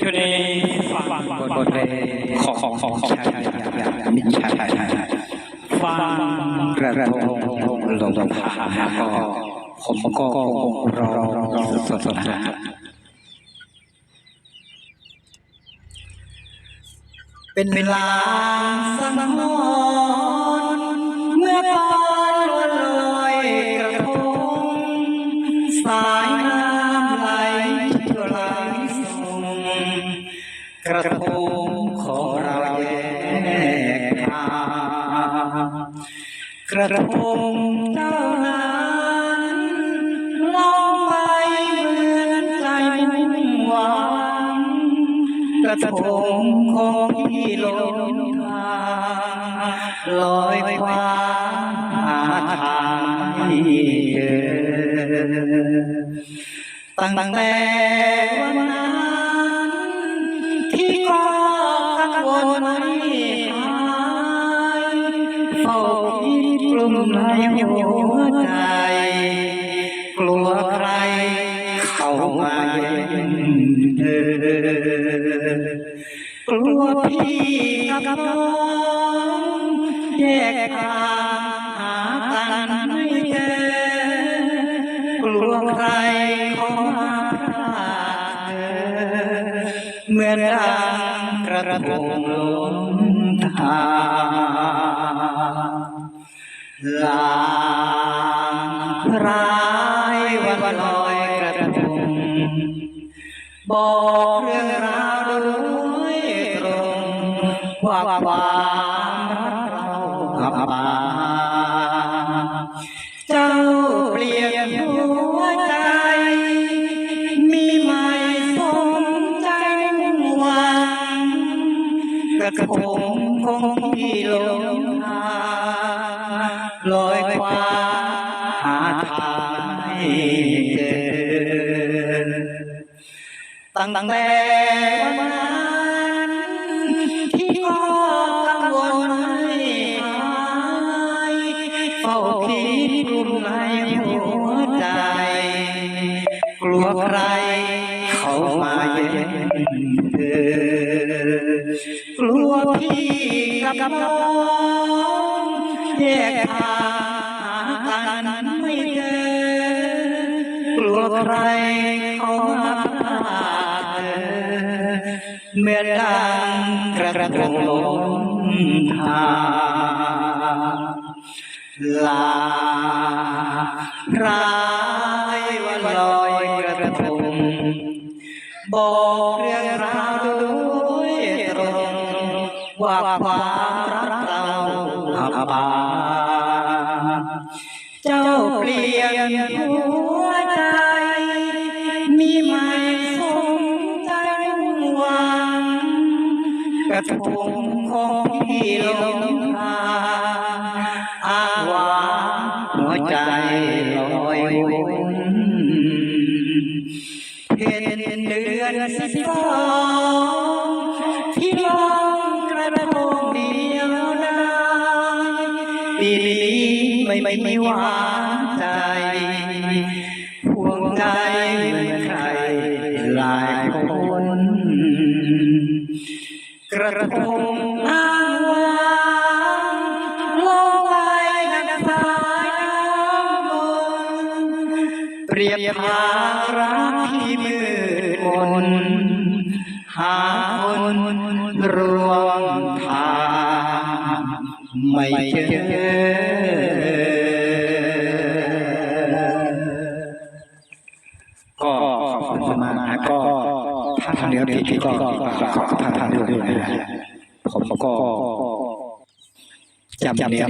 ช่วยได้ฟังบทเพลงของของของของชายชายมิตรชายชายฟังกระทงลงลงผ่านก็ผมก็คงรอรอสดสดนะเป็นเวลาสังหรณ์เมื่อตอนลอยกระทงสา ระทงของเราแยกทางกระทงเจ้านั้นลองไปเหมือนใจไม่หวังกระทงของพี่ลงทางลอยควางหาทางไม่เจอตั้งแต่วันนั้น หัวใจ กลัวใครเข้ามาเย็นเธอกลัวพี่กับน้องแยกทางหากันไม่เจอกลัวใครเข้ามาพาเธอเหมื่อนดังกระทงลงทาง ลางรายวันลอยกระทงบอกเรื่องราวโดยตรงว่าความรักเราอับปาเจ้าเปลี่ยนหัวใจ มีไม่สมใจมุ่งหวังกระทงของพี่ลงทาง ลอยควาหาทางไม่เจอ ตั้งแต่วันนั้นที่ก็กังวลไม่หายเฝ้าคิดกลุ่มในหัวใจ กลัวใครเขามาเย็นเธอกลัวพี่กับน้อง แยกทางหากันไม่เจอกลัวใครเข้ามาพาเมื่อดังกระทงลงทางลาร้ายวันลอยกระทงบอกเรื่องราวโดยตรงว่าความรักเราอับปาง ยนหัวใจ มีไม่สมใจมุ่งหวังกระทงของพี่ลงทาอาวาหัวใจลอยวนเห็นเดือนสิบสองที่ลองกระทงเดียวดายปีนี้ไม่ไม่มีหวาน ใจห่ใจเหมือนใครหลายคนกระทงอ้างวางลงไปดังสายน้ำมนเปรียบหารักที่มืดมนหาคนรวมทางไม่เจอี้ยวที่ที่ก็ขอทางทานด้วยนะผมก็จำเนียม